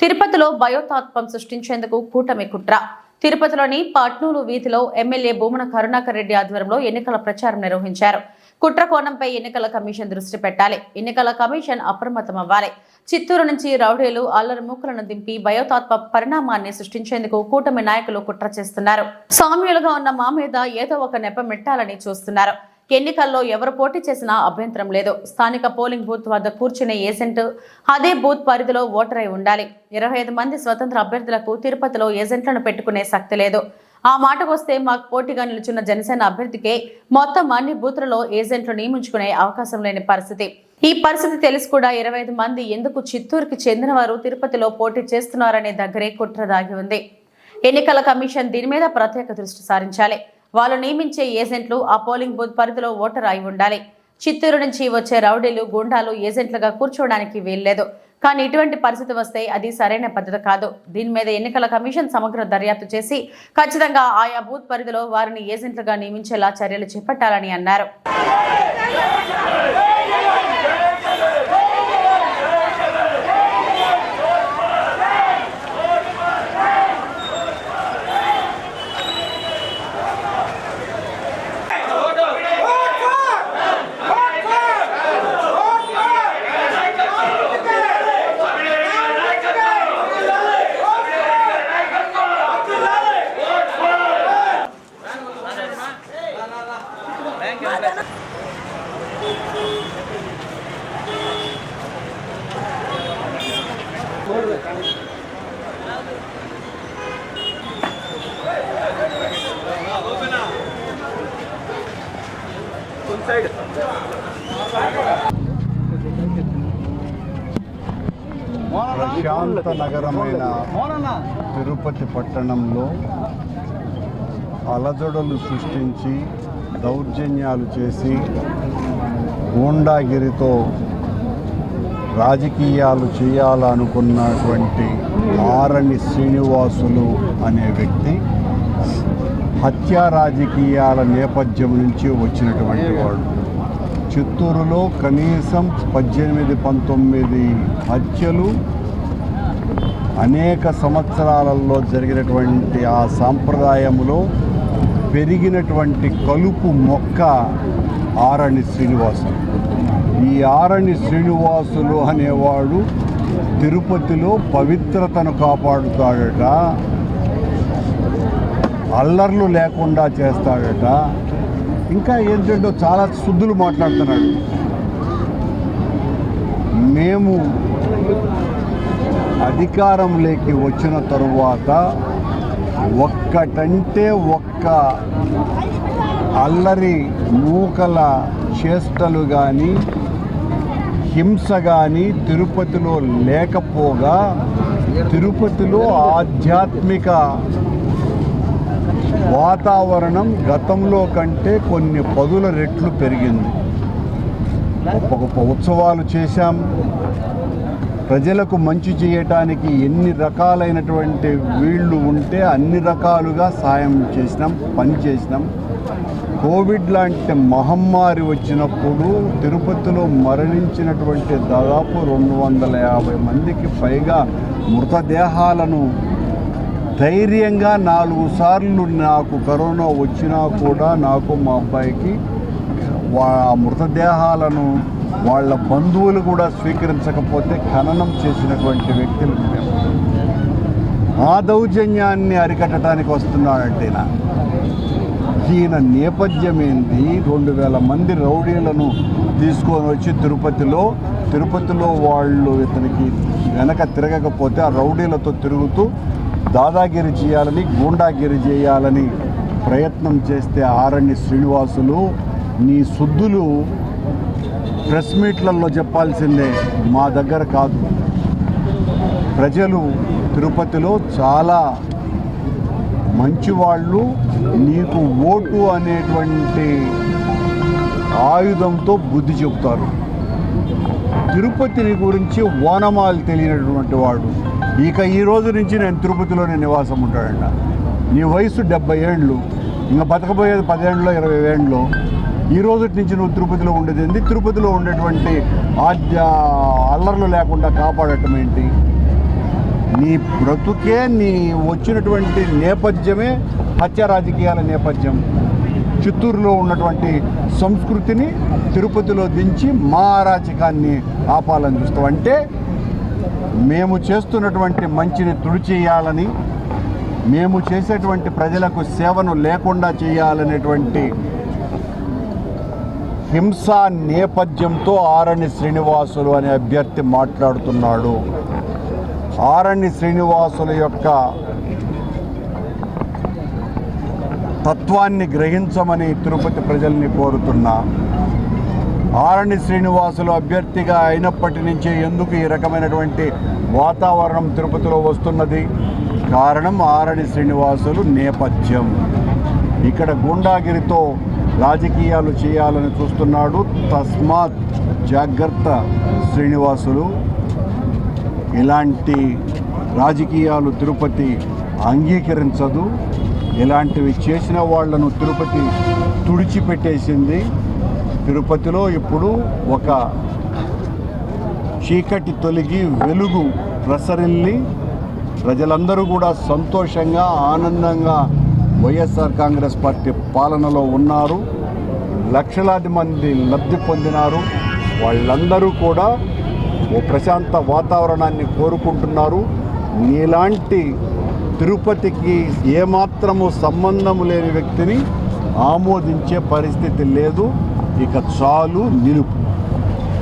తిరుపతిలో భయోతాత్వం సృష్టించేందుకు కూటమి కుట్ర. తిరుపతిలోని పట్నూలు వీధిలో ఎమ్మెల్యే భూమన కరుణాకర్ రెడ్డి ఆధ్వర్యంలో ఎన్నికల ప్రచారం నిర్వహించారు. కుట్ర కోణంపై ఎన్నికల కమిషన్ దృష్టి పెట్టాలి. ఎన్నికల కమిషన్ అప్రమత్తం అవ్వాలి చిత్తూరు నుంచి రౌడీలు అల్లరి మూకలను దింపి భయోతాత్మ పరిణామాన్ని సృష్టించేందుకు కూటమి నాయకులు కుట్ర చేస్తున్నారు. సామ్యులుగా ఉన్న మా మీద ఏదో ఒక నెప మెట్టాలని చూస్తున్నారు. ఎన్నికల్లో ఎవరు పోటీ చేసినా అభ్యంతరం లేదు. స్థానిక పోలింగ్ బూత్ వద్ద కూర్చునే ఏజెంట్ అదే బూత్ పరిధిలో ఓటర్ అయి ఉండాలి. ఇరవై ఐదు మంది స్వతంత్ర అభ్యర్థులకు తిరుపతిలో ఏజెంట్లను పెట్టుకునే శక్తి లేదు. ఆ మాటకొస్తే మాకు పోటీగా నిలుచున్న జనసేన అభ్యర్థికే మొత్తం అన్ని బూత్లలో ఏజెంట్లు నియమించుకునే అవకాశం లేని పరిస్థితి. ఈ పరిస్థితి తెలిసి కూడా ఇరవై ఐదు మంది ఎందుకు చిత్తూరుకి చెందిన వారు తిరుపతిలో పోటీ చేస్తున్నారనే దగ్గరే కుట్ర దాగి ఉంది. ఎన్నికల కమిషన్ దీని మీద ప్రత్యేక దృష్టి సారించాలి. వాళ్ళు నియమించే ఏజెంట్లు ఆ పోలింగ్ బూత్ పరిధిలో ఓటర్ అయి ఉండాలి. చిత్తూరు నుంచి వచ్చే రౌడీలు గుండాలు ఏజెంట్లుగా కూర్చోవడానికి వీల్లేదు. కానీ ఇటువంటి పరిస్థితి వస్తే అది సరైన పద్ధతి కాదు. దీని మీద ఎన్నికల కమిషన్ సమగ్ర దర్యాప్తు చేసి ఖచ్చితంగా ఆయా బూత్ పరిధిలో వారిని ఏజెంట్లుగా నియమించేలా చర్యలు చేపట్టాలని అన్నారు. ప్రశాంత నగరమైన తిరుపతి పట్టణంలో అలజడులు సృష్టించి దౌర్జన్యాలు చేసి గూండాగిరితో రాజకీయాలు చేయాలనుకున్నటువంటి ఆరణి శ్రీనివాసులు అనే వ్యక్తి హత్యా రాజకీయాల నేపథ్యం నుంచి వచ్చినటువంటి వాడు. చిత్తూరులో కనీసం పద్దెనిమిది పంతొమ్మిది హత్యలు అనేక సంవత్సరాలలో జరిగినటువంటి ఆ సాంప్రదాయంలో పెరిగినటువంటి కలుపు మొక్క ఆరణి శ్రీనివాసులు. ఈ ఆరణి శ్రీనివాసులు అనేవాడు తిరుపతిలో పవిత్రతను కాపాడుతాడట. అల్లర్లు లేకుండా చేస్తాడట. ఇంకా ఏంటంటే చాలా శుద్ధులు మాట్లాడుతున్నాడు. మేము అధికారంలోకి వచ్చిన తరువాత ఒక్కటంటే ఒక్క అల్లరి మూకల చేష్టలు కానీ హింస కానీ తిరుపతిలో లేకపోగా తిరుపతిలో ఆధ్యాత్మిక వాతావరణం గతంలో కంటే కొన్ని పదుల రెట్లు పెరిగింది. గొప్ప గొప్ప ఉత్సవాలు చేశాం. ప్రజలకు మంచి చేయటానికి ఎన్ని రకాలైనటువంటి వీళ్ళు ఉంటే అన్ని రకాలుగా సాయం చేసినాం పని చేసినాం. కోవిడ్ లాంటి మహమ్మారి వచ్చినప్పుడు తిరుపతిలో మరణించినటువంటి దాదాపు రెండు వందల యాభై మందికి పైగా మృతదేహాలను ధైర్యంగా నాలుగు సార్లు నాకు కరోనా వచ్చినా కూడా నాకు మా అబ్బాయికి వా ఆ మృతదేహాలను వాళ్ళ బంధువులు కూడా స్వీకరించకపోతే ఖననం చేసినటువంటి వ్యక్తులు మేము ఆ దౌర్జన్యాన్ని అరికట్టడానికి వస్తున్నాడంటే ఈయన. ఈయన నేపథ్యం ఏంది రెండు వేల మంది రౌడీలను తీసుకొని వచ్చి తిరుపతిలో తిరుపతిలో వాళ్ళు ఇతనికి వెనక తిరగకపోతే ఆ రౌడీలతో తిరుగుతూ దాదాగిరి చేయాలని గూండాగిరి చేయాలని ప్రయత్నం చేస్తే ఆరణ్య శ్రీనివాసులు నీ శుద్ధులు ప్రెస్ మీట్లలో చెప్పాల్సిందే. మా దగ్గర కాదు. ప్రజలు తిరుపతిలో చాలా మంచివాళ్ళు నీకు ఓటు అనేటువంటి ఆయుధంతో బుద్ధి చెబుతారు. తిరుపతిని గురించి ఓనమాలు తెలియనటువంటి వాడు. ఇక ఈ రోజు నుంచి నేను తిరుపతిలోనే నివాసం ఉంటాడంట. నీ వయసు డెబ్బై ఏండ్లు ఇంకా బతకబోయేది పదేళ్ళలో ఇరవై ఏండ్లో ఈ రోజు నుంచి నువ్వు తిరుపతిలో ఉండేది ఏంది? తిరుపతిలో ఉండేటువంటి ఆద్య అల్లర్లు లేకుండా కాపాడటం ఏంటి? నీ బ్రతుకే నీ వచ్చినటువంటి నేపథ్యమే హత్య రాజకీయాల నేపథ్యం. చిత్తూరులో ఉన్నటువంటి సంస్కృతిని తిరుపతిలో దించి మా అరాచకాన్ని ఆపాలని చూస్తాం అంటే మేము చేస్తున్నటువంటి మంచిని తుడిచేయాలని మేము చేసేటువంటి ప్రజలకు సేవను లేకుండా చేయాలనేటువంటి హింసా నేపథ్యంతో ఆరణి శ్రీనివాసులు అనే అభ్యర్థి మాట్లాడుతున్నాడు. ఆరణి శ్రీనివాసుల యొక్క తత్వాన్ని గ్రహించమని తిరుపతి ప్రజల్ని కోరుతున్నా. ఆరణి శ్రీనివాసులు అభ్యర్థిగా అయినప్పటి నుంచే ఎందుకు ఈ రకమైనటువంటి వాతావరణం తిరుపతిలో వస్తున్నది? కారణం ఆరణి శ్రీనివాసులు నేపథ్యం. ఇక్కడ గుండాగిరితో రాజకీయాలు చేయాలని చూస్తున్నాడు తస్మాత్ జాగ్రత్త శ్రీనివాసులు. ఇలాంటి రాజకీయాలు తిరుపతి అంగీకరించదు. ఇలాంటివి చేసిన వాళ్ళను తిరుపతి తుడిచిపెట్టేసింది. తిరుపతిలో ఇప్పుడు ఒక చీకటి తొలగి వెలుగు ప్రసరిల్లి ప్రజలందరూ కూడా సంతోషంగా ఆనందంగా వైఎస్ఆర్ కాంగ్రెస్ పార్టీ పాలనలో ఉన్నారు. లక్షలాది మంది లబ్ధి పొందినారు. వాళ్ళందరూ కూడా ఓ ప్రశాంత వాతావరణాన్ని కోరుకుంటున్నారు. నీలాంటి తిరుపతికి ఏమాత్రము సంబంధం లేని వ్యక్తిని ఆమోదించే పరిస్థితి లేదు. ఇక చాలు నిలుపు